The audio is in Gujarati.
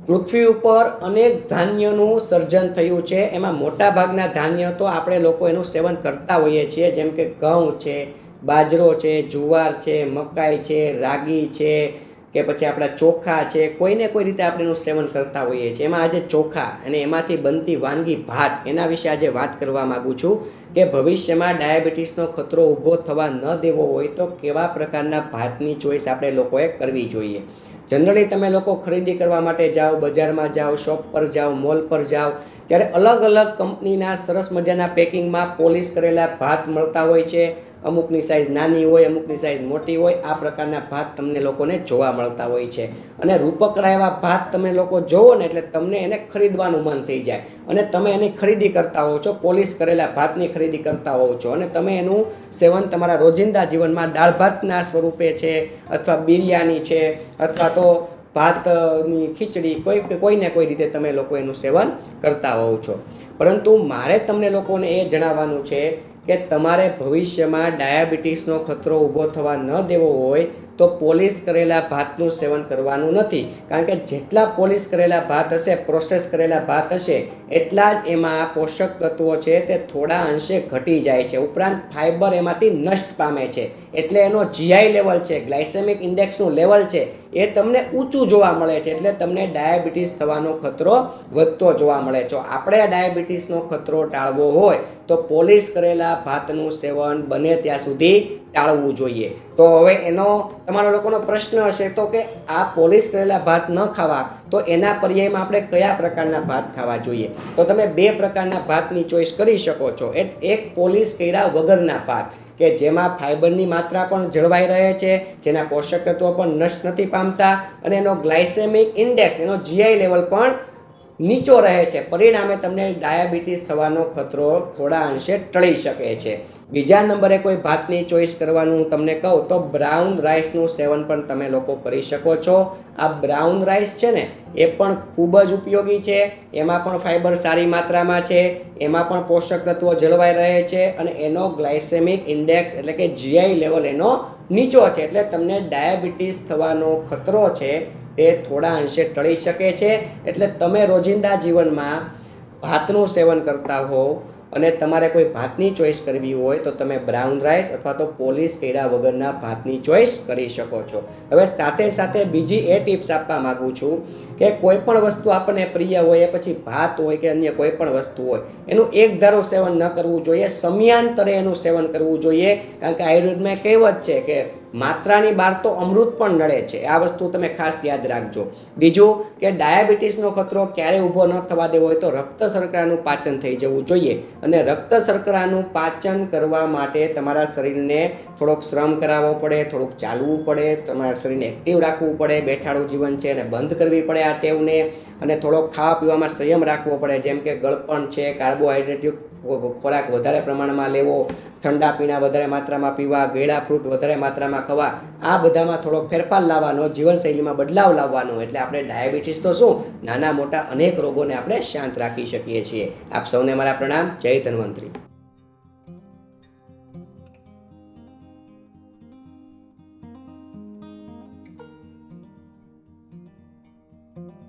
પૃથ્વી ઉપર અનેક ધાન્યનું સર્જન થયું છે. એમાં મોટા ભાગના ધાન્ય તો આપણે લોકો એનું સેવન કરતા હોઈએ છીએ. જેમ કે ઘઉં છે, બાજરો છે, જુવાર છે, મકાઈ છે, રાગી છે કે પછી આપણા ચોખા છે. કોઈને કોઈ રીતે આપણે એનું સેવન કરતા હોઈએ છીએ. એમાં આજે ચોખા અને એમાંથી બનતી વાનગી ભાત એના વિશે આજે વાત કરવા માગું છું કે ભવિષ્યમાં ડાયાબિટીસનો ખતરો ઊભો થવા ન દેવો હોય તો કેવા પ્રકારના ભાતની ચોઈસ આપણે લોકોએ કરવી જોઈએ? જનરલી તમે લોકો ખરીદી કરવા માટે જાઓ, બજારમાં જાઓ, શોપ પર જાઓ, મોલ પર જાઓ, ત્યારે અલગ અલગ કંપનીના સરસ મજાના પેકિંગમાં પોલિશ કરેલા ભાત મળતા હોય છે અમુકની સાઇઝ નાની હોય, અમુકની સાઇઝ મોટી હોય, આ પ્રકારના ભાત તમને લોકોને જોવા મળતા હોય છે. અને રૂપકડા એવા ભાત તમે લોકો જોવો ને એટલે તમને એને ખરીદવાનું મન થઈ જાય. અને તમે એની ખરીદી કરતા હોવ છો, પોલિશ કરેલા ભાતની ખરીદી કરતા હોવ છો. અને તમે એનું સેવન તમારા રોજિંદા જીવનમાં દાળ ભાતના સ્વરૂપે છે, અથવા બિરયાની છે, અથવા તો ભાતની ખીચડી, કોઈ કોઈને કોઈ રીતે તમે લોકો એનું સેવન કરતા હોવ છો. પરંતુ મારે તમને લોકોને એ જણાવવાનું છે કે તમારે ભવિષ્યમાં ડાયાબિટીસનો ખતરો ઊભો થવા ન દેવો હોય તો પોલિશ કરેલા ભાતનું સેવન કરવાનું નથી. કારણ કે જેટલા પોલિશ કરેલા ભાત હશે પ્રોસેસ કરેલા ભાત હશે, એટલા જ એમાં પોષક તત્વો છે તે થોડા અંશે ઘટી જાય છે. ઉપરાંત ફાઇબર એમાંથી નષ્ટ પામે છે. એટલે એનો જીઆઈ લેવલ છે ગ્લાયસેમિક ઇન્ડેક્સનું લેવલ છે, એ તમને ઊંચું જોવા મળે છે. એટલે તમને ડાયાબિટીસ થવાનો ખતરો વધતો જોવા મળે છે. આપણે ડાયાબિટીસનો ખતરો ટાળવો હોય, તો પોલિશ કરેલા ભાતનું સેવન બને ત્યાં સુધી ટાળવું જોઈએ. તો હવે એનો તમારા લોકોનો પ્રશ્ન હશે તો કે આ પોલિશ કરેલા ભાત ન ખાવા, તો એના પર્યાયમાં આપણે કયા પ્રકારના ભાત ખાવા જોઈએ? તો તમે બે પ્રકારના ભાતની ચોઈસ કરી શકો છો. એક એક પોલિશ કર્યા વગરના ભાત, કે જેમાં ફાઇબરની માત્રા પણ જળવાઈ રહે છે, જેના પોષક તત્વો પણ નષ્ટ નથી પામતા, અને એનો ગ્લાયસેમિક ઇન્ડેક્સ, એનો જીઆઈ લેવલ પણ નીચો રહે છે. પરિણામે તમને ડાયાબિટીસ થવાનો ખતરો થોડા અંશે ટળી શકે છે. બીજા નંબરે કોઈ ભાતની ચોઈસ કરવાનું હું તમને કહું તો બ્રાઉન રાઈસનું સેવન પણ તમે લોકો કરી શકો છો. આ બ્રાઉન રાઈસ છે ને, એ પણ ખૂબ જ ઉપયોગી છે. એમાં પણ ફાઇબર સારી માત્રામાં છે. એમાં પણ પોષક તત્વો જળવાઈ રહે છે અને એનો ગ્લાયસેમિક ઇન્ડેક્સ એટલે કે જીઆઈ લેવલ એનો નીચો છે. એટલે તમને ડાયાબિટીસ થવાનો ખતરો છે તે થોડા અંશે ટળી શકે છે. એટલે તમે રોજિંદા જીવનમાં ભાતનું સેવન કરતા હોવ અને તમારે કોઈ ભાતની ચોઈસ કરવી હોય તો તમે બ્રાઉન રાઈસ અથવા તો પોલિશ કેડા વગરના ભાતની ચોઈસ કરી શકો છો. હવે સાથે સાથે બીજી એ ટિપ્સ આપવા માગું છું કે કોઈ પણ વસ્તુ આપણને પ્રિય હોય, એ પછી ભાત હોય કે અન્ય કોઈ પણ વસ્તુ હોય, એનું એક ધારું સેવન ન કરવું જોઈએ, સમયાંતરે એનું સેવન કરવું જોઈએ. કારણ કે આયુર્વેદમાં કહેવત છે કે માત્રાની બહાર તો અમૃત પણ નડે છે. આ વસ્તુ તમે ખાસ યાદ રાખજો. બીજું કે ડાયાબિટીસનો ખતરો ક્યારે ઊભો ન થવા દેવો હોય તો રક્ત શર્કરાનું પાચન થઈ જવું જોઈએ. અને રક્ત શર્કરાનું પાચન કરવા માટે તમારા શરીરને થોડોક શ્રમ કરાવવો પડે, થોડુંક ચાલવું પડે, તમારા શરીરને એક્ટિવ રાખવું પડે, બેઠાડું જીવન છે અને બંધ કરવી પડે આ ટેવને. અને થોડોક ખાવા પીવામાં સંયમ રાખવો પડે, જેમ કે ગળપણ છે કાર્બોહાઈડ્રેટયુક્ત ખોરાક વધારે પ્રમાણમાં લેવો, ઠંડા પીણા વધારે માત્રામાં પીવા, ગેળા ફ્રૂટ વધારે માત્રામાં ખાવા આ બધામાં થોડો ફેરફાર લાવવાનો, જીવનશૈલીમાં બદલાવ લાવવાનો. એટલે આપણે ડાયાબિટીસ તો શું? નાના મોટા અનેક રોગોને આપણે શાંત રાખી શકીએ છીએ. આપ સૌને મારા પ્રણામ. જય ધન્વંતરી.